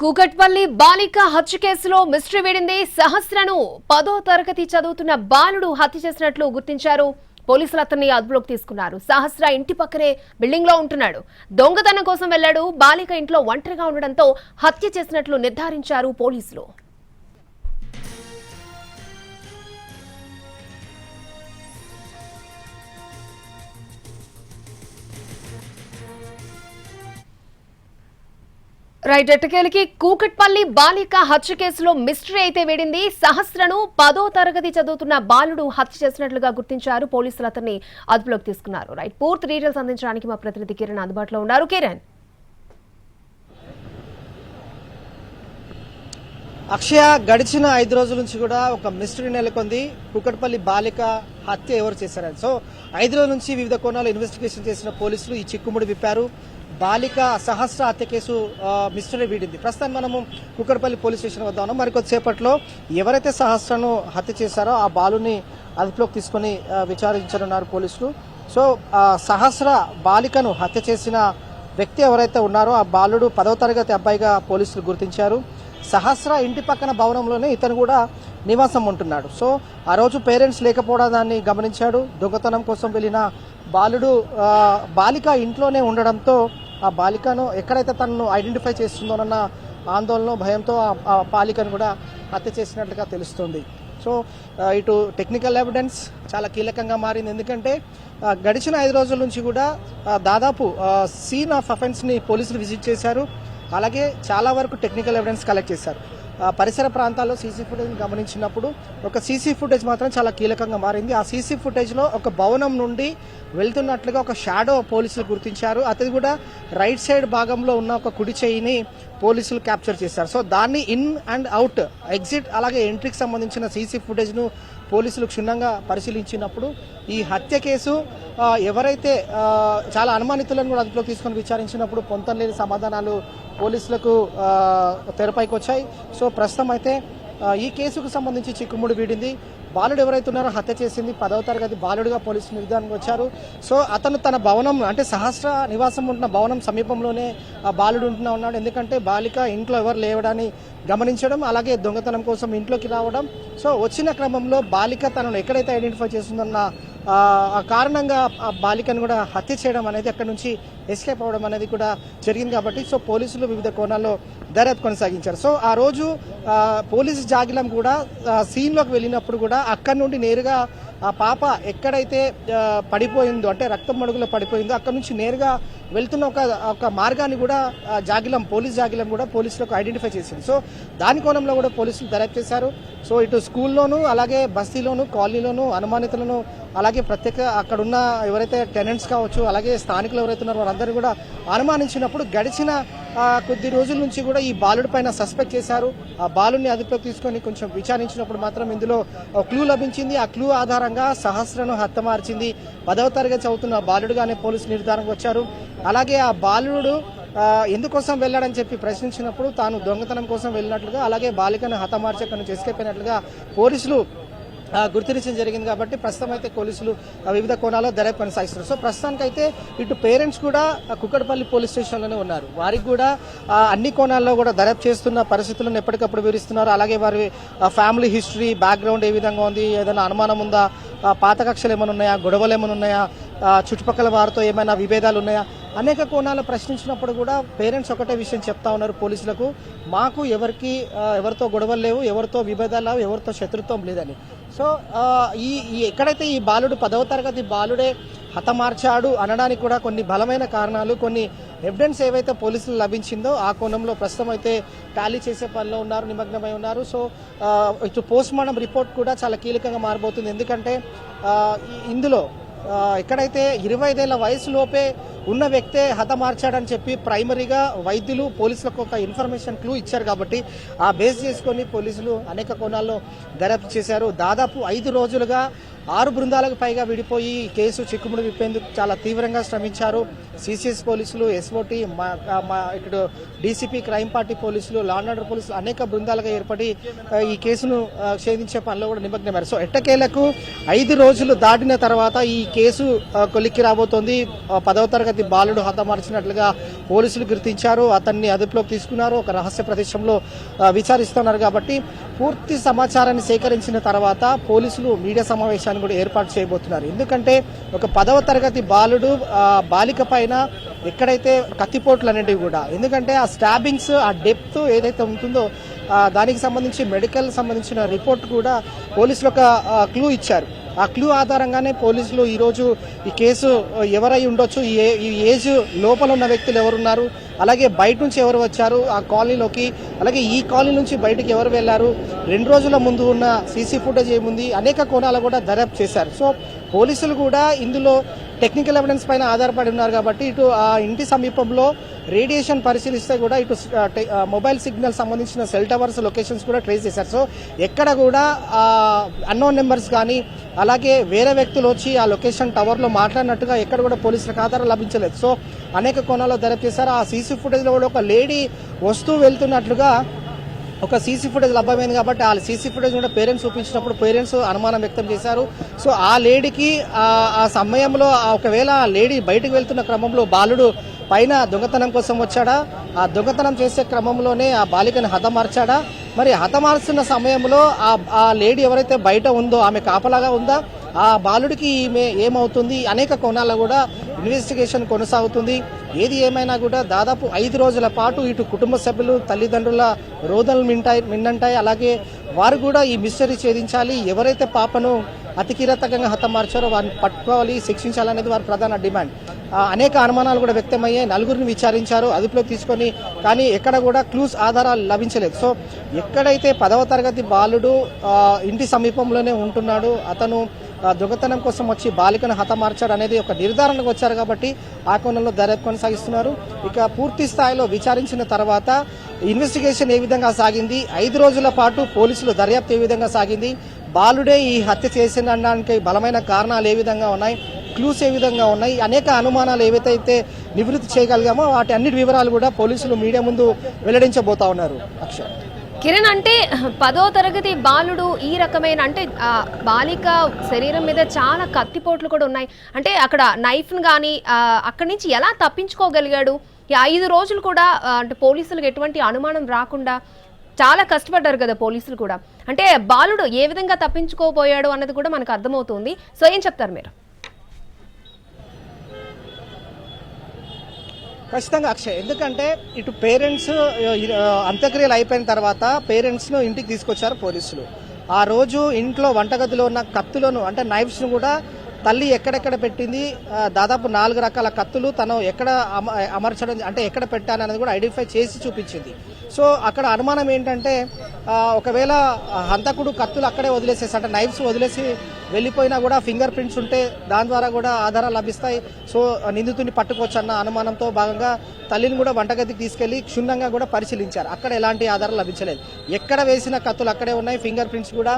కూకట్పల్లి బాలిక హత్య కేసులో మిస్టరీ వీడింది. సహస్రను పదో తరగతి చదువుతున్న బాలుడు హత్య చేసినట్లు గుర్తించారు. పోలీసులు అతన్ని అదుపులోకి తీసుకున్నారు. సహస్ర ఇంటి పక్కనే బిల్డింగ్లో ఉంటున్నాడు. దొంగతనం కోసం వెళ్ళాడు బాలిక ఇంట్లో ఒంటరిగా ఉండడంతో హత్య చేసినట్లు నిర్ధారించారు పోలీసులు. రైట్ ఎట్టకేలకి కూకట్పల్లి బాలిక హత్య కేసులో మిస్టరీ అయితే వేడింది. సహస్రను పదో తరగతి చదువుతున్న బాలుడు హత్య చేసినట్లుగా గుర్తించారు. పోలీసులు అతన్ని అదుపులోకి తీసుకున్నారు. రైట్ పూర్తి డీటెయిల్స్ అందించడానికి మా ప్రతినిధి కిరణ్ అందుబాటులో ఉన్నారు. కిరణ్. అక్షయ గడిచిన ఐదు రోజుల నుంచి కూడా ఒక మిస్టరీ నెలకొంది. కుకట్పల్లి బాలిక హత్య ఎవరు చేశారని. సో ఐదు రోజుల నుంచి వివిధ కోణాలు ఇన్వెస్టిగేషన్ చేసిన పోలీసులు ఈ చిక్కుముడి విప్పారు. బాలిక సహస్ర హత్య కేసు మిస్టరీ వీడింది. ప్రస్తుతం మనము కుక్కడపల్లి పోలీస్ స్టేషన్ వద్ద ఉన్నాం మరికొద్దిసేపట్లో ఎవరైతే సహస్రను హత్య చేశారో ఆ బాలుని అదుపులోకి తీసుకొని విచారించనున్నారు పోలీసులు. సో సహస్ర బాలికను హత్య చేసిన వ్యక్తి ఎవరైతే ఉన్నారో ఆ బాలుడు పదవ తరగతి అబ్బాయిగా పోలీసులు గుర్తించారు. సహస్ర ఇంటి పక్కన భవనంలోనే ఇతను కూడా నివాసం ఉంటున్నాడు. సో ఆ రోజు పేరెంట్స్ లేకపోవడం దాన్ని గమనించాడు. దొంగతనం కోసం వెళ్ళిన బాలుడు బాలిక ఇంట్లోనే ఉండడంతో ఆ బాలికను ఎక్కడైతే తనను ఐడెంటిఫై చేస్తుందోనన్న ఆందోళన భయంతో ఆ- బాలికను కూడా హత్య చేసినట్లుగా తెలుస్తుంది. సో ఇటు టెక్నికల్ ఎవిడెన్స్ చాలా కీలకంగా మారింది. ఎందుకంటే గడిచిన ఐదు రోజుల నుంచి కూడా దాదాపు సీన్ ఆఫ్ అఫెన్స్ని పోలీసులు విజిట్ చేశారు. అలాగే చాలా వరకు టెక్నికల్ ఎవిడెన్స్ కలెక్ట్ చేశారు. పరిసర ప్రాంతాల్లో సీసీ ఫుటేజ్ గమనించినప్పుడు ఒక సీసీ ఫుటేజ్ మాత్రం చాలా కీలకంగా మారింది. ఆ సీసీ ఫుటేజ్లో ఒక భవనం నుండి వెళ్తున్నట్లుగా ఒక షాడో పోలీసులు గుర్తించారు. అది కూడా రైట్ సైడ్ భాగంలో ఉన్న ఒక కుడి చేయిని పోలీసులు క్యాప్చర్ చేశారు. సో దాన్ని ఇన్ అండ్ అవుట్ ఎగ్జిట్ అలాగే ఎంట్రీకి సంబంధించిన సీసీ ఫుటేజ్ను పోలీసులు క్షుణ్ణంగా పరిశీలించినప్పుడు ఈ హత్య కేసు ఎవరైతే చాలా అనుమానితులను కూడా అదుపులోకి తీసుకొని విచారించినప్పుడు పొంతలేని సమాధానాలు పోలీసులకు తెరపైకి వచ్చాయి. సో ప్రస్తుతం అయితే ఈ కేసుకు సంబంధించి చిక్కుముడి వీడింది. బాలుడు ఎవరైతే ఉన్నారో హత్య చేసింది పదవ తరగతి బాలుడుగా పోలీసులు నిర్ధారణకు వచ్చారు. సో అతను తన భవనం అంటే సహస్ర నివాసం ఉంటున్న భవనం సమీపంలోనే ఆ బాలుడు ఉంటున్నా ఉన్నాడు. ఎందుకంటే బాలిక ఇంట్లో ఎవరు లేవడాన్ని గమనించడం అలాగే దొంగతనం కోసం ఇంట్లోకి రావడం. సో వచ్చిన క్రమంలో బాలిక తనను ఎక్కడైతే ఐడెంటిఫై చేస్తుందన్న ఆ, కారణంగా ఆ బాలికను కూడా హత్య చేయడం అనేది అక్కడ నుంచి ఎస్కేప్ అవ్వడం అనేది కూడా జరిగింది కాబట్టి సో పోలీసులు వివిధ కోణాల్లో దర్యాప్తు కొనసాగించారు. సో ఆ రోజు పోలీసు జాగిలం కూడా సీన్లోకి వెళ్ళినప్పుడు కూడా అక్కడి నుండి నేరుగా ఆ పాప ఎక్కడైతే పడిపోయిందో అంటే రక్తం మడుగులో పడిపోయిందో అక్కడ నుంచి నేరుగా వెళ్తున్న ఒక ఒక మార్గాన్ని కూడా జాగిలం పోలీస్ జాగిలం కూడా పోలీసులకు ఐడెంటిఫై చేసింది. సో దాని కోణంలో కూడా పోలీసులు దర్యాప్తు చేశారు. సో ఇటు స్కూల్లోనూ అలాగే బస్తీలోను కాలనీలోను అనుమానితులను అలాగే ప్రత్యేక అక్కడున్న ఎవరైతే టెనెంట్స్ కావచ్చు అలాగే స్థానికులు ఎవరైతే ఉన్నారో వారందరూ కూడా అనుమానించినప్పుడు గడిచిన కొద్ది రోజుల నుంచి కూడా ఈ బాలుడి పైన సస్పెక్ట్ చేశారు. ఆ బాలుడిని అదుపులోకి తీసుకొని కొంచెం విచారించినప్పుడు మాత్రం ఇందులో క్లూ లభించింది. ఆ క్లూ ఆధారంగా సహస్రను హతమార్చింది పదవ తరగతి చదువుతున్న బాలుడుగానే పోలీసు నిర్ధారణకు వచ్చారు. అలాగే ఆ బాలుడు ఎందుకోసం వెళ్ళాడని చెప్పి ప్రశ్నించినప్పుడు తాను దొంగతనం కోసం వెళ్ళినట్లుగా అలాగే బాలికను హతమార్చకను అక్కడి పోలీసులు గుర్తించడం జరిగింది కాబట్టి ప్రస్తుతం అయితే పోలీసులు వివిధ కోణాల్లో దర్యాప్తు కొనసాగిస్తున్నారు. సో ప్రస్తుతానికైతే ఇటు పేరెంట్స్ కూడా కుక్కడపల్లి పోలీస్ స్టేషన్లోనే ఉన్నారు. వారికి కూడా అన్ని కోణాల్లో కూడా దర్యాప్తు చేస్తున్న పరిస్థితులను ఎప్పటికప్పుడు వివరిస్తున్నారు. అలాగే వారి ఫ్యామిలీ హిస్టరీ బ్యాక్గ్రౌండ్ ఏ విధంగా ఉంది ఏదైనా అనుమానం ఉందా పాత కక్షలు ఏమైనా ఉన్నాయా గొడవలు ఏమైనా ఉన్నాయా చుట్టుపక్కల వారితో ఏమైనా విభేదాలు ఉన్నాయా? అనేక కోణాలు ప్రశ్నించినప్పుడు కూడా పేరెంట్స్ ఒకటే విషయం చెప్తా ఉన్నారు పోలీసులకు మాకు ఎవరికి ఎవరితో గొడవలు లేవు ఎవరితో విభేదాలు లేవు ఎవరితో శత్రుత్వం లేదని. సో ఈ ఎక్కడైతే ఈ బాలుడు పదవ తరగతి బాలుడే హతమార్చాడు అనడానికి కూడా కొన్ని బలమైన కారణాలు కొన్ని ఎవిడెన్స్ ఏవైతే పోలీసులు లభించిందో ఆ కోణంలో ప్రస్తుతం అయితే టాలీ చేసే పనిలో ఉన్నారు నిమగ్నమై ఉన్నారు. సో ఇటు పోస్ట్ మార్టం రిపోర్ట్ కూడా చాలా కీలకంగా మారబోతుంది. ఎందుకంటే ఇందులో ఎక్కడైతే ఇరవై ఐదేళ్ళ వయసులోపే ఉన్న వ్యక్తే హతమార్చాడని చెప్పి ప్రైమరీగా వైద్యులు పోలీసులకు ఒక ఇన్ఫర్మేషన్ క్లూ ఇచ్చారు కాబట్టి ఆ బేస్ చేసుకొని పోలీసులు అనేక కోణాల్లో దర్యాప్తు చేశారు. దాదాపు ఐదు రోజులుగా ఆరు బృందాలకు పైగా విడిపోయి కేసు చిక్కుముడి విప్పేందుకు చాలా తీవ్రంగా శ్రమించారు. సిసిఎస్ పోలీసులు ఎస్ఓటి మా మా ఇక్కడ డీసీపీ క్రైమ్ పార్టీ పోలీసులు లాండర్ ఆర్డర్ పోలీసులు అనేక బృందాలుగా ఏర్పడి ఈ కేసును ఛేదించే పనిలో కూడా నిమగ్నమయ్యారు. సో ఎట్టకేలకు ఐదు రోజులు దాటిన తర్వాత ఈ కేసు కొలిక్కి రాబోతోంది. పదవ తరగతి బాలుడు హతమార్చినట్లుగా పోలీసులు గుర్తించారు. అతన్ని అదుపులోకి తీసుకున్నారు. ఒక రహస్య ప్రదేశంలో విచారిస్తున్నారు కాబట్టి పూర్తి సమాచారాన్ని సేకరించిన తర్వాత పోలీసులు మీడియా సమావేశాన్ని కూడా ఏర్పాటు చేయబోతున్నారు. ఎందుకంటే ఒక పదవ తరగతి బాలుడు బాలిక పైన ఎక్కడైతే కత్తిపోట్లు అనేటివి కూడా ఎందుకంటే ఆ స్టాబింగ్స్ ఆ డెప్త్ ఏదైతే ఉంటుందో దానికి సంబంధించి మెడికల్ సంబంధించిన రిపోర్ట్ కూడా పోలీసులు ఒక క్లూ ఇచ్చారు. ఆ క్లూ ఆధారంగానే పోలీసులు ఈరోజు ఈ కేసు ఎవరై ఉండొచ్చు ఈ ఏ- ఈ ఏజ్ లోపల ఉన్న వ్యక్తులు ఎవరున్నారు అలాగే బయట నుంచి ఎవరు వచ్చారు ఆ కాలనీలోకి అలాగే ఈ కాలనీ నుంచి బయటకు ఎవరు వెళ్ళారు రెండు రోజుల ముందు ఉన్న సీసీ ఫుటేజ్ ఏముంది అనేక కోణాలు కూడా దర్యాప్తు చేశారు. సో పోలీసులు కూడా ఇందులో టెక్నికల్ ఎవిడెన్స్ పైన ఆధారపడి ఉన్నారు కాబట్టి ఇటు ఆ ఇంటి సమీపంలో రేడియేషన్ పరిశీలిస్తే కూడా ఇటు మొబైల్ సిగ్నల్ సంబంధించిన సెల్ టవర్స్ లొకేషన్స్ కూడా ట్రేస్ చేశారు. సో ఎక్కడ కూడా అన్నోన్ నెంబర్స్ కానీ అలాగే వేరే వ్యక్తులు వచ్చి ఆ లొకేషన్ టవర్లో మాట్లాడినట్టుగా ఎక్కడ కూడా పోలీసులకు ఆధారం లభించలేదు. సో అనేక కోణాల్లో దర్యాప్తు చేశారు ఆ సీసీ ఫుటేజ్లో కూడా ఒక లేడీ వస్తూ వెళ్తున్నట్లుగా ఒక సీసీ ఫుటేజ్ లభ్యమైంది కాబట్టి ఆ సీసీ ఫుటేజ్ కూడా పేరెంట్స్ చూపించినప్పుడు పేరెంట్స్ అనుమానం వ్యక్తం చేశారు. సో ఆ లేడీకి ఆ- సమయంలో ఆ ఒకవేళ ఆ లేడీ బయటకు వెళ్తున్న క్రమంలో బాలుడు పైన దొంగతనం కోసం వచ్చాడా? ఆ దొంగతనం చేసే క్రమంలోనే ఆ బాలికను హతమార్చాడా? మరి హతమార్చిన సమయంలో ఆ ఆ లేడీ ఎవరైతే బయట ఉందో ఆమె కాపలాగా ఉందా? ఆ బాలుడికి ఈమె ఏమవుతుంది? అనేక కోణాల్లో కూడా ఇన్వెస్టిగేషన్ కొనసాగుతుంది. ఏది ఏమైనా కూడా దాదాపు ఐదు రోజుల పాటు ఇటు కుటుంబ సభ్యులు తల్లిదండ్రుల రోదనలు మింటాయి మిన్నంటాయి. అలాగే వారు కూడా ఈ మిస్టరీ ఛేదించాలి. ఎవరైతే పాపను అతికిరతకంగా హతమార్చారో వారిని పట్టుకోవాలి శిక్షించాలనేది వారి ప్రధాన డిమాండ్. అనేక అనుమానాలు కూడా వ్యక్తమయ్యాయి. నలుగురిని విచారించారు అదుపులో తీసుకొని కానీ ఎక్కడ కూడా క్లూస్ ఆధారాలు లభించలేదు. సో ఎక్కడైతే పదవ తరగతి బాలుడు ఇంటి సమీపంలోనే ఉంటున్నాడు అతను దొంగతనం కోసం వచ్చి బాలికను హతమార్చారు అనేది ఒక నిర్ధారణకు వచ్చారు కాబట్టి ఆ కోణంలో దర్యాప్తు కొనసాగిస్తున్నారు. ఇక పూర్తి స్థాయిలో విచారించిన తర్వాత ఇన్వెస్టిగేషన్ ఏ విధంగా సాగింది? ఐదు రోజుల పాటు పోలీసులు దర్యాప్తు ఏ విధంగా సాగింది? బాలుడే ఈ హత్య చేసినడానికి బలమైన కారణాలు ఏ విధంగా ఉన్నాయి? క్లూస్ ఏ విధంగా ఉన్నాయి? అనేక అనుమానాలు ఏవైతే నివృత్తి చేయగలిగామో వాటి అన్నిటి వివరాలు కూడా పోలీసులు మీడియా ముందు వెల్లడించబోతా ఉన్నారు. అక్షయ్. కిరణ్ అంటే పదో తరగతి బాలుడు ఈ రకమైన అంటే బాలిక శరీరం మీద చాలా కత్తిపోట్లు కూడా ఉన్నాయి. అంటే అక్కడ నైఫ్ను కానీ అక్కడి నుంచి ఎలా తప్పించుకోగలిగాడు? ఈ ఐదు రోజులు కూడా అంటే పోలీసులకు ఎటువంటి అనుమానం రాకుండా చాలా కష్టపడ్డారు కదా పోలీసులు కూడా. అంటే బాలుడు ఏ విధంగా తప్పించుకోపోయాడు అన్నది కూడా మనకు అర్థమవుతుంది. సో ఏం చెప్తారు మీరు? ఖచ్చితంగా అక్షయ్. ఎందుకంటే ఇటు పేరెంట్స్ అంత్యక్రియలు అయిపోయిన తర్వాత పేరెంట్స్ను ఇంటికి తీసుకొచ్చారు పోలీసులు. ఆ రోజు ఇంట్లో వంటగదిలో ఉన్న కత్తులను అంటే నైఫ్స్ను కూడా తల్లి ఎక్కడెక్కడ పెట్టింది దాదాపు నాలుగు రకాల కత్తులు తను ఎక్కడ అమ- అమర్చడం అంటే ఎక్కడ పెట్టాను అనేది కూడా ఐడెంటిఫై చేసి చూపించింది. సో అక్కడ అనుమానం ఏంటంటే ఒకవేళ హంతకుడు కత్తులు అక్కడే వదిలేసేసి అంటే నైఫ్స్ వదిలేసి వెళ్ళిపోయినా కూడా ఫింగర్ ప్రింట్స్ ఉంటే దాని ద్వారా కూడా ఆధారాలు లభిస్తాయి. సో నిందితుడిని పట్టుకోవచ్చు అన్న అనుమానంతో భాగంగా తల్లిని కూడా వంటగదికి తీసుకెళ్ళి క్షుణ్ణంగా కూడా పరిశీలించారు. అక్కడ ఎలాంటి ఆధారాలు లభించలేదు. ఎక్కడ వేసిన కత్తులు అక్కడే ఉన్నాయి ఫింగర్ ప్రింట్స్ కూడా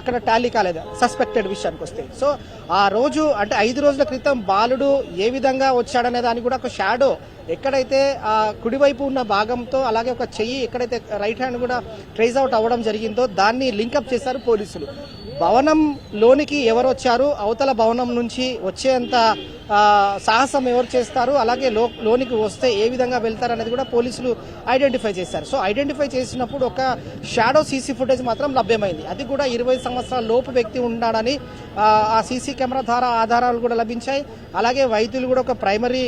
అక్కడ టాలీ కాలేదు సస్పెక్టెడ్ విషయానికి వస్తే. సో ఆ రోజు అంటే ఐదు రోజుల క్రితం బాలుడు ఏ విధంగా వచ్చాడనే దానికి కూడా ఒక షాడో ఎక్కడైతే ఆ కుడివైపు ఉన్న భాగంతో అలాగే ఒక చెయ్యి ఎక్కడైతే రైట్ హ్యాండ్ కూడా ట్రేస్ అవుట్ అవ్వడం జరిగిందో దాన్ని లింకప్ చేశారు పోలీసులు. భవనం లోనికి ఎవరు వచ్చారు అవతల భవనం నుంచి వచ్చేంత సాహసం ఎవరు చేస్తారు? అలాగే లో లోనికి వస్తే ఏ విధంగా వెళ్తారు అనేది కూడా పోలీసులు ఐడెంటిఫై చేశారు. సో ఐడెంటిఫై చేసినప్పుడు ఒక షాడో సీసీ ఫుటేజ్ మాత్రం లభ్యమైంది. అది కూడా ఇరవై సంవత్సరాల లోపు వ్యక్తి ఉన్నాడని ఆ, సీసీ కెమెరా ద్వారా ఆధారాలు కూడా లభించాయి. అలాగే వైద్యులు కూడా ఒక ప్రైమరీ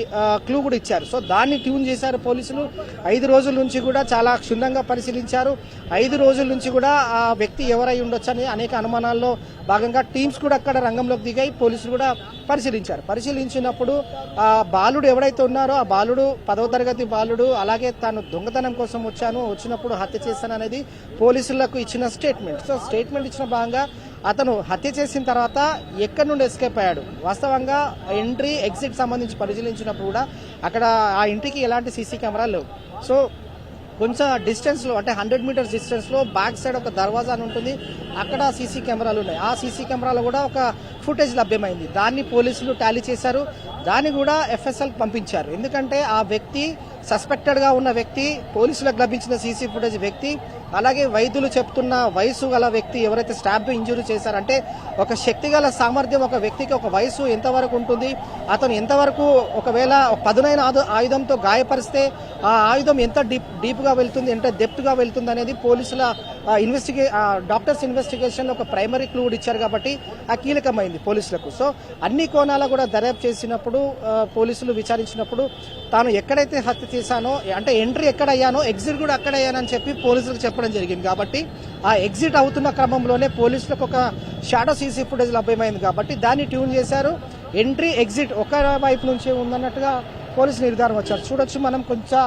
క్లూ కూడా ఇచ్చారు. సో దాన్ని ట్యూన్ చేశారు పోలీసులు. ఐదు రోజుల నుంచి కూడా చాలా క్షుణ్ణంగా పరిశీలించారు. ఐదు రోజుల నుంచి కూడా ఆ వ్యక్తి ఎవరై ఉండొచ్చని అనేక అనుమానాలు అనుమానాల్లో భాగంగా టీమ్స్ కూడా అక్కడ రంగంలోకి దిగాయి. పోలీసులు కూడా పరిశీలించారు. పరిశీలించినప్పుడు ఆ బాలుడు ఎవరైతే ఉన్నారో ఆ బాలుడు పదవ తరగతి బాలుడు అలాగే తాను దొంగతనం కోసం వచ్చాను వచ్చినప్పుడు హత్య చేశాను అనేది పోలీసులకు ఇచ్చిన స్టేట్మెంట్. సో స్టేట్మెంట్ ఇచ్చిన భాగంగా అతను హత్య చేసిన తర్వాత ఎక్కడి నుండి ఎస్కేప్ అయ్యాడు? వాస్తవంగా ఎంట్రీ ఎగ్జిట్ సంబంధించి పరిశీలించినప్పుడు కూడా అక్కడ ఆ ఇంటికి ఎలాంటి సీసీ కెమెరా లేవు. సో కొంచెం డిస్టెన్స్లో అంటే హండ్రెడ్ మీటర్స్ డిస్టెన్స్లో బ్యాక్ సైడ్ ఒక దర్వాజా అని ఉంటుంది. అక్కడ సీసీ కెమెరాలు ఉన్నాయి. ఆ సీసీ కెమెరాలో కూడా ఒక ఫుటేజ్ లభ్యమైంది. దాన్ని పోలీసులు టాలీ చేశారు. దాన్ని కూడా ఎఫ్ఎస్ఎల్ పంపించారు. ఎందుకంటే ఆ వ్యక్తి సస్పెక్టెడ్గా ఉన్న వ్యక్తి పోలీసులకు లభించిన సీసీ ఫుటేజ్ వ్యక్తి అలాగే వైద్యులు చెప్తున్న వయసు గల వ్యక్తి ఎవరైతే స్టాబ్ ఇంజురీ చేశారంటే ఒక శక్తి గల సామర్థ్యం ఒక వ్యక్తికి ఒక వయసు ఎంతవరకు ఉంటుంది? అతను ఎంతవరకు ఒకవేళ పదునైన ఆయుధంతో గాయపరిస్తే ఆ ఆయుధం ఎంత డీప్ డీప్గా వెళ్తుంది ఎంత డెప్త్గా వెళ్తుంది అనేది పోలీసుల ఇన్వెస్టిగే డాక్టర్స్ ఇన్వెస్టిగేషన్ ఒక ప్రైమరీ క్లూ ఇచ్చారు కాబట్టి ఆ కీలకమైంది పోలీసులకు. సో అన్ని కోణాల కూడా దర్యాప్తు చేసినప్పుడు పోలీసులు విచారించినప్పుడు తాను ఎక్కడైతే హత్య చేశానో అంటే ఎంట్రీ ఎక్కడ అయ్యానో ఎగ్జిట్ కూడా అక్కడ అయ్యానని చెప్పి పోలీసులకు చెప్పడం జరిగింది కాబట్టి ఆ ఎగ్జిట్ అవుతున్న క్రమంలోనే పోలీసులకు ఒక షాడో సీసీ ఫుటేజ్ లభ్యమైంది కాబట్టి దాన్ని ట్యూన్ చేశారు. ఎంట్రీ ఎగ్జిట్ ఒక వైపు నుంచే ఉందన్నట్టుగా పోలీసు నిర్ధారణ వచ్చారు. చూడొచ్చు మనం కొంచెం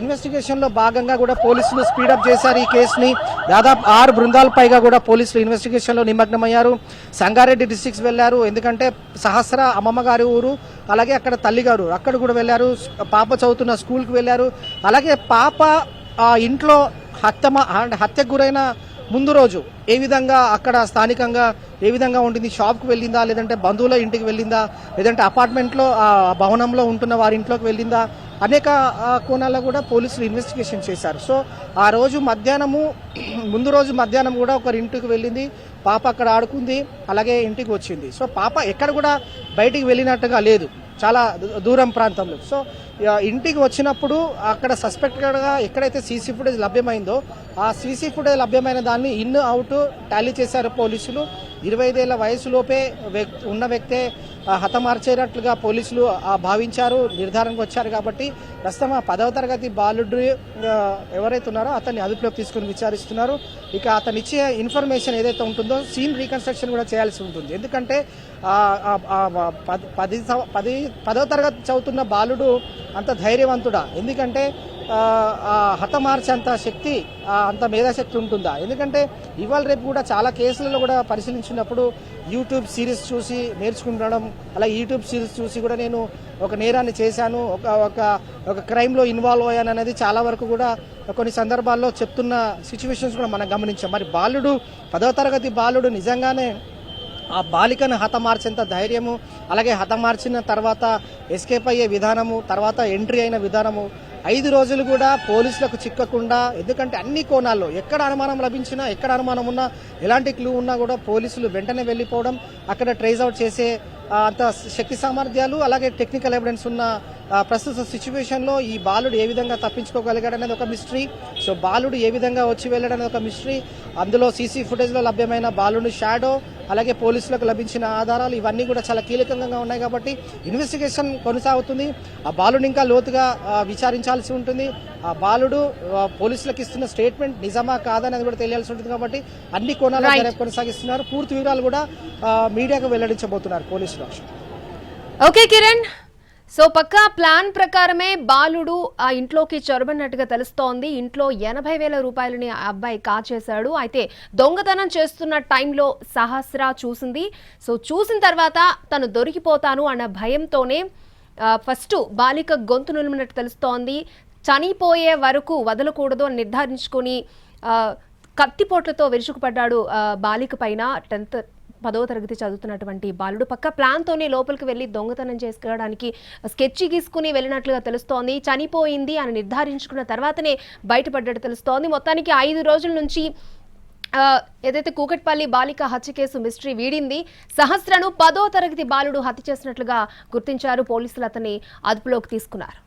ఇన్వెస్టిగేషన్లో భాగంగా కూడా పోలీసులు స్పీడప్ చేశారు ఈ కేసుని. దాదాపు ఆరు బృందాల పైగా కూడా పోలీసులు ఇన్వెస్టిగేషన్లో నిమగ్నమయ్యారు. సంగారెడ్డి డిస్టిక్స్ వెళ్ళారు ఎందుకంటే సహస్ర అమ్మమ్మ గారి ఊరు అలాగే అక్కడ తల్లిగారు అక్కడ కూడా వెళ్ళారు. పాప చదువుతున్న స్కూల్కి వెళ్ళారు. అలాగే పాప ఇంట్లో హత్య హత్యకు గురైన ముందు రోజు ఏ విధంగా అక్కడ స్థానికంగా ఏ విధంగా ఉంటుంది షాప్కి వెళ్ళిందా? లేదంటే బంధువుల ఇంటికి వెళ్ళిందా? లేదంటే అపార్ట్మెంట్లో ఆ భవనంలో ఉంటున్న వారి ఇంట్లోకి వెళ్ళిందా? అనేక కోణాల్లో కూడా పోలీసులు ఇన్వెస్టిగేషన్ చేశారు. సో ఆ రోజు మధ్యాహ్నము ముందు రోజు మధ్యాహ్నం కూడా ఒకరి ఇంటికి వెళ్ళింది. పాప అక్కడ ఆడుకుంది. అలాగే ఇంటికి వచ్చింది. సో పాప ఎక్కడ కూడా బయటికి వెళ్ళినట్టుగా లేదు. చాలా దూ- దూరం ప్రాంతంలో. సో ఇంటికి వచ్చినప్పుడు అక్కడ సస్పెక్టెడ్గా ఎక్కడైతే సీసీ ఫుటేజ్ లభ్యమైందో ఆ సీసీ ఫుటేజ్ లభ్యమైన దాన్ని ఇన్ అవుట్ టాలీ చేశారు పోలీసులు. ఇరవై ఐదేళ్ళ వయసులోపే ఉన్న వ్యక్తే హతమార్చేనట్లుగా హతమార్చేటట్లుగా పోలీసులు ఆ, భావించారు నిర్ధారణకు వచ్చారు కాబట్టి ప్రస్తుతం ఆ పదవ తరగతి బాలుడు ఎవరైతే ఉన్నారో అతన్ని అదుపులోకి తీసుకుని విచారిస్తున్నారు. ఇక అతను ఇచ్చే ఇన్ఫర్మేషన్ ఏదైతే ఉంటుందో సీన్ రీకన్స్ట్రక్షన్ కూడా చేయాల్సి ఉంటుంది. ఎందుకంటే పది పది పది పదవ తరగతి చదువుతున్న బాలుడు అంత ధైర్యవంతుడా? ఎందుకంటే హతమార్చేంత శక్తి అంత మేధాశక్తి ఉంటుందా? ఎందుకంటే ఇవాళ రేపు కూడా చాలా కేసులలో కూడా పరిశీలించినప్పుడు యూట్యూబ్ సిరీస్ చూసి నేర్చుకుంటడం అలా యూట్యూబ్ సిరీస్ చూసి కూడా నేను ఒక నేరాన్ని చేశాను ఒక ఒక ఒక క్రైమ్లో ఇన్వాల్వ్ అయ్యాను అనేది చాలా వరకు కూడా కొన్ని సందర్భాల్లో చెప్తున్న సిచ్యువేషన్స్ కూడా మనం గమనించాం. మరి బాలుడు పదవ తరగతి బాలుడు నిజంగానే ఆ బాలికను హతమార్చేంత ధైర్యము అలాగే హతమార్చిన తర్వాత ఎస్కేప్ అయ్యే విధానము తర్వాత ఎంట్రీ అయిన విధానము ఐదు రోజులు కూడా పోలీసులకు చిక్కకుండా ఎందుకంటే అన్ని కోణాల్లో ఎక్కడ అనుమానం లభించినా ఎక్కడ అనుమానం ఉన్నా ఎలాంటి క్లూ ఉన్నా కూడా పోలీసులు వెంటనే వెళ్ళిపోవడం అక్కడ ట్రేస్ అవుట్ చేసే అంత శక్తి సామర్థ్యాలు అలాగే టెక్నికల్ ఎవిడెన్స్ ఉన్న ప్రస్తుత సిచ్యువేషన్లో ఈ బాలుడు ఏ విధంగా తప్పించుకోగలిగాడు అనేది ఒక మిస్టరీ సో బాలుడు ఏ విధంగా వచ్చి వెళ్ళాడు అనేది ఒక మిస్టరీ అందులో సీసీ ఫుటేజ్లో లభ్యమైన బాలుని షాడో అలాగే పోలీసులకు లభించిన ఆధారాలు ఇవన్నీ కూడా చాలా కీలకంగా ఉన్నాయి కాబట్టి ఇన్వెస్టిగేషన్ కొనసాగుతుంది. ఆ బాలుని ఇంకా లోతుగా విచారించాల్సి ఉంటుంది. ఆ బాలుడు పోలీసులకు ఇస్తున్న స్టేట్మెంట్ నిజమా కాదనేది కూడా తెలియాల్సి ఉంటుంది కాబట్టి అన్ని కోణాలు కొనసాగిస్తున్నారు. పూర్తి వివరాలు కూడా మీడియాకు వెల్లడించబోతున్నారు పోలీసులు. ఓకే కిరణ్ సో పక్కా ప్లాన్ ప్రకారమే బాలుడు ఆ ఇంట్లోకి చొరబడినట్టుగా తెలుస్తోంది. ఇంట్లో ఎనభై వేల రూపాయలని ఆ అబ్బాయి కాచేశాడు. అయితే దొంగతనం చేస్తున్న టైంలో సహస్ర చూసింది. సో చూసిన తర్వాత తను దొరికిపోతాను అన్న భయంతోనే ఫస్ట్ బాలిక గొంతు నులిమినట్టు తెలుస్తోంది. చనిపోయే వరకు వదలకూడదు అని నిర్ధారించుకొని కత్తిపోట్లతో విరుచుకుపడ్డాడు బాలిక పైన టెన్త్ పదో తరగతి చదువుతున్నటువంటి బాలుడు. పక్క ప్లాన్తోనే లోపలికి వెళ్ళి దొంగతనం చేసుకోవడానికి స్కెచ్ గీసుకుని వెళ్ళినట్లుగా తెలుస్తోంది. చనిపోయింది అని నిర్ధారించుకున్న తర్వాతనే బయటపడ్డట్టు తెలుస్తోంది. మొత్తానికి ఐదు రోజుల నుంచి ఏదైతే కూకట్పల్లి బాలిక హత్య కేసు మిస్టరీ వీడింది సహస్రను పదో తరగతి బాలుడు హత్య చేసినట్లుగా గుర్తించారు. పోలీసులు అతన్ని అదుపులోకి తీసుకున్నారు.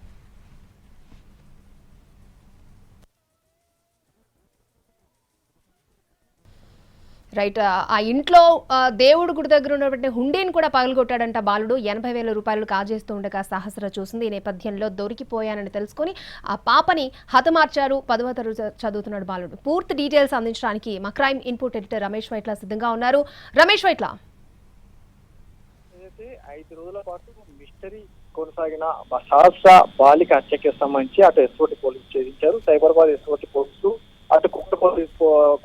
రైట్ ఆ ఇంట్లో దేవుడు గుడి దగ్గర ఉన్నటువంటి హుండీని కూడా పగలగొట్టాడంట బాలుడు. ఎనభై వేల రూపాయలు కాజేస్తూ ఉండగా సహస్ర చూసింది. ఈ నేపథ్యంలో దొరికిపోయానని తెలుసుకొని ఆ పాపని హతమార్చారు. పదవ తరగతి చదువుతున్నాడు బాలుడు. పూర్తి డీటెయిల్స్ అందించడానికి మా crime input editor Ramesh Vaitla సిద్ధంగా ఉన్నారు. రమేష్ వైట్ల. ఐదు రోజుల పాటు మిస్టరీ కొనసాగిన సహస్ర బాలిక హత్యకి సంబంధించి అటు ఎస్ఓటి పోలీసులు ఛేదించారు. సైబరాబాద్ ఎస్ఓటి పోలీసులు అటు కుక్కడపల్లి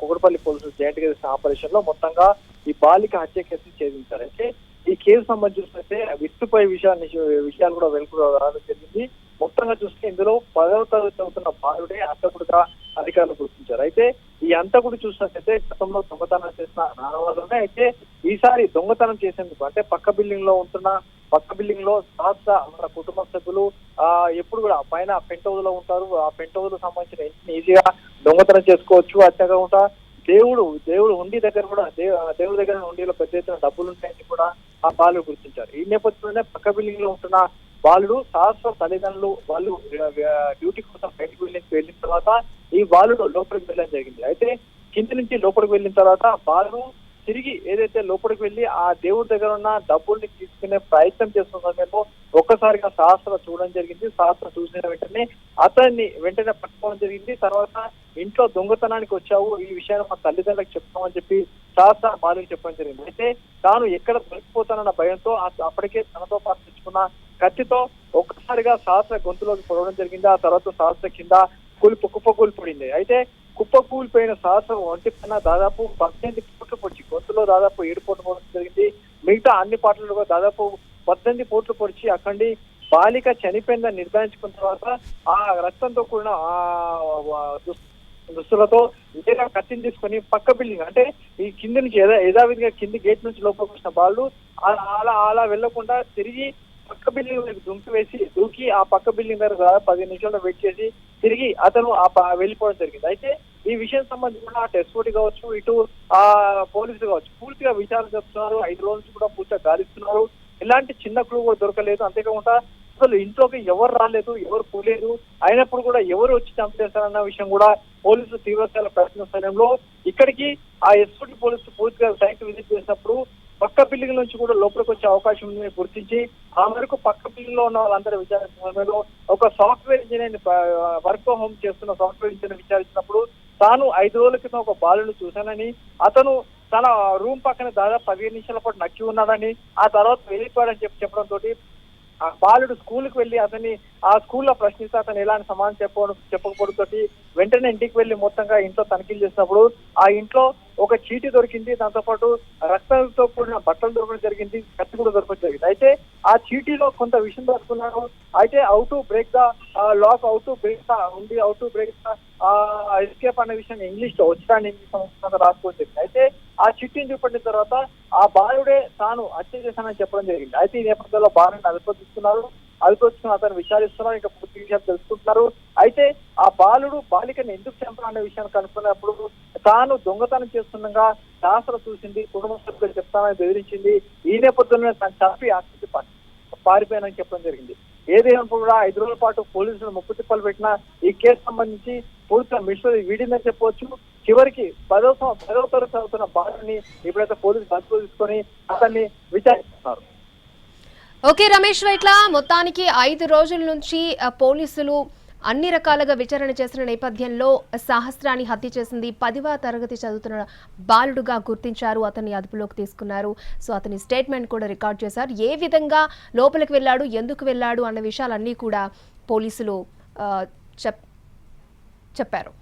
కుక్కడపల్లి పోలీసులు జాయింట్గా చేసిన ఆపరేషన్లో మొత్తంగా ఈ బాలిక హత్య కేసును ఛేదించారు. అయితే ఈ కేసు సంబంధించి చూస్తే విత్తుపై విషయాన్ని విషయాలు కూడా వెలుగు రావడం జరిగింది. మొత్తంగా చూస్తే ఇందులో పదవ తరగతి చదువుతున్న బాలుడే హంతకుడుగా అధికారులు గుర్తించారు. అయితే ఈ హంతకుడు చూసినట్లయితే గతంలో దొంగతనం చేసిన నానవాళ్ళనే అయితే ఈసారి దొంగతనం చేసేందుకు అంటే పక్క బిల్డింగ్లో ఉంటున్న పక్క బిల్డింగ్లో సహస్ర మన కుటుంబ సభ్యులు ఆ ఎప్పుడు కూడా పైన పెంట్ హౌస్లో ఉంటారు. ఆ పెంట్ హౌస్ సంబంధించిన ఇంటిని ఈజీగా దొంగతనం చేసుకోవచ్చు అంతేకాకుండా దేవుడు దేవుడు ఉండి దగ్గర కూడా దేవుడి దగ్గర ఉండిలో పెద్ద ఎత్తున డబ్బులు ఉంటాయని కూడా ఆ బాలుడు గుర్తించారు. ఈ నేపథ్యంలోనే పక్క బిల్డింగ్లో ఉంటున్న బాలుడు సహస్ర తల్లిదండ్రులు వాళ్ళు డ్యూటీ కోసం బయటకు వెళ్ళి వెళ్ళిన తర్వాత ఈ బాలుడు లోపలికి వెళ్ళడం జరిగింది. అయితే కింద నుంచి లోపలికి వెళ్ళిన తర్వాత బాలుడు తిరిగి ఏదైతే లోపలికి వెళ్ళి ఆ దేవుడి దగ్గర ఉన్న డబ్బుల్ని తీసుకునే ప్రయత్నం చేస్తున్న సమయంలో ఒక్కసారిగా సహస్ర చూడడం జరిగింది. సహస్ర చూసిన వెంటనే అతన్ని వెంటనే పట్టుకోవడం జరిగింది. తర్వాత ఇంట్లో దొంగతనానికి వచ్చావు ఈ విషయాన్ని మా తల్లిదండ్రులకు చెప్తామని చెప్పి సహస్ర బాలుకి చెప్పడం జరిగింది. అయితే తాను ఎక్కడ దొరికిపోతానన్న భయంతో అప్పటికే తనతో పాటు తెచ్చుకున్న కత్తితో ఒక్కసారిగా సహస్ర గొంతులోకి పొడవడం జరిగింది. ఆ తర్వాత సహస్ర కింద కూలి కుప్పకూలిపోయింది అయితే కుప్పకూలిపోయిన సహస్రం ఒంటి పైన దాదాపు పద్దెనిమిది పోట్లు దాదాపు ఏడు పోట్లు పొడవడం జరిగింది. మిగతా అన్ని పాటలు కూడా దాదాపు పద్దెనిమిది పోట్లు పొడిచి అక్కడి బాలిక చనిపోయిందని నిర్ధారించుకున్న తర్వాత ఆ రక్తంతో కూడిన ఆ దుస్తులతో నేరుగా కత్తిని తీసుకొని పక్క బిల్డింగ్ అంటే ఈ కింద నుంచి యథా యథావిధిగా కింది గేట్ నుంచి లోపలికి వచ్చిన వాళ్ళు అలా అలా వెళ్ళకుండా వెళ్ళకుండా తిరిగి పక్క బిల్డింగ్ దుంకి వేసి దూకి ఆ పక్క బిల్డింగ్ దగ్గర దాదాపు పది నిమిషాలు వెయిట్ చేసి తిరిగి అతను ఆ వెళ్ళిపోవడం జరిగింది. అయితే ఈ విషయం సంబంధించిన టెస్ట్ కావచ్చు ఇటు ఆ పోలీసులు కావచ్చు పూర్తిగా విచారణ చెప్తున్నారు ఐదు రోజుల నుంచి కూడా పూర్తిగా గాలిస్తున్నారు. ఎలాంటి చిన్న క్లూ కూడా దొరకలేదు. అంతేకాకుండా అసలు ఇంట్లోకి ఎవరు రాలేదు ఎవరు పోలేదు అయినప్పుడు కూడా ఎవరు వచ్చి చంపేస్తారన్న విషయం కూడా పోలీసులు తీవ్రస్థాయిల ప్రయత్న సమయంలో ఇక్కడికి ఆ ఎస్ఓటి పోలీసులు పూర్తిగా సైట్ విజిట్ చేసినప్పుడు పక్క బిల్డింగ్ నుంచి కూడా లోపలికి వచ్చే అవకాశం ఉందని గుర్తించి ఆ మేరకు పక్క బిల్డింగ్లో ఉన్న వాళ్ళందరూ విచారించిన సమయంలో ఒక software engineer work from home చేస్తున్న సాఫ్ట్వేర్ ఇంజనీర్ విచారించినప్పుడు తాను ఐదు రోజుల క్రితం ఒక బాలుని చూశానని అతను తన రూమ్ పక్కన దాదాపు పదిహేను నిమిషాల పాటు నక్కి ఉన్నాడని ఆ తర్వాత వెళ్ళిపోయాడని చెప్పి చెప్పడం తోటి ఆ బాలుడు స్కూల్కి వెళ్ళి అతన్ని ఆ స్కూల్లో ప్రశ్నిస్తే అతను ఎలాంటి సమాధానం చెప్పడం చెప్పకపోవడంతో వెంటనే ఇంటికి వెళ్ళి మొత్తంగా ఇంట్లో తనిఖీలు చేసినప్పుడు ఆ ఇంట్లో ఒక చీటి దొరికింది దాంతో పాటు రక్తంతో కూడిన బట్టలు దొరకడం జరిగింది కత్తి కూడా దొరకడం జరిగింది. అయితే ఆ చీటీలో కొంత విషయం దొరుకుతున్నారు అయితే out break the lock out break the ఉంది అవుట్ బ్రేక్ ద ఎస్కేప్ అనే విషయం ఇంగ్లీష్లో వచ్చాడని ఇంగ్లీష్ సంవత్సరం రాసుకోవడం జరిగింది. అయితే ఆ చిట్టిని చూపడిన తర్వాత ఆ బాలుడే తాను హత్య చేశానని చెప్పడం జరిగింది. అయితే ఈ నేపథ్యంలో బాలుని అదుపు తీసుకున్నారు. అదుపు అతను విచారిస్తున్నారు ఇంకా పూర్తి విషయాలు తెలుసుకుంటున్నారు. అయితే ఆ బాలుడు బాలికని ఎందుకు చంపాలనే విషయాన్ని కనుక్కున్నప్పుడు తాను దొంగతనం చేస్తుండగా దాసర చూసింది కుటుంబ సభ్యులు చెప్తానని బెదిరించింది. ఈ నేపథ్యంలో తను చంపి ఆస్తి పారిపోయానని చెప్పడం జరిగింది. ఏదేమైనప్పుడు కూడా ఐదు రోజుల పాటు పోలీసులు ముప్పు తిప్పలు పెట్టిన ఈ కేసు సంబంధించి పూర్తిగా మిషన్ వీడిందని చెప్పవచ్చు. చివరికి పదో పదో పదవ తరగతి చదువుతున్న బాలుని ఇప్పుడైతే పోలీసులు బతుకు తీసుకొని అతన్ని విచారి ఓకే రమేష్ వైట్ల మొత్తానికి ఐదు రోజుల నుంచి పోలీసులు అన్ని రకాలుగా విచారణ చేసిన నేపథ్యంలో సహస్రాన్ని హత్య చేసింది పదివ తరగతి చదువుతున్న బాలుడుగా గుర్తించారు అతన్ని అదుపులోకి తీసుకున్నారు. సో అతని స్టేట్మెంట్ కూడా రికార్డ్ చేశారు. ఏ విధంగా లోపలికి వెళ్ళాడు ఎందుకు వెళ్ళాడు అన్న విషయాలన్నీ కూడా పోలీసులు చెప్ చెప్పారు.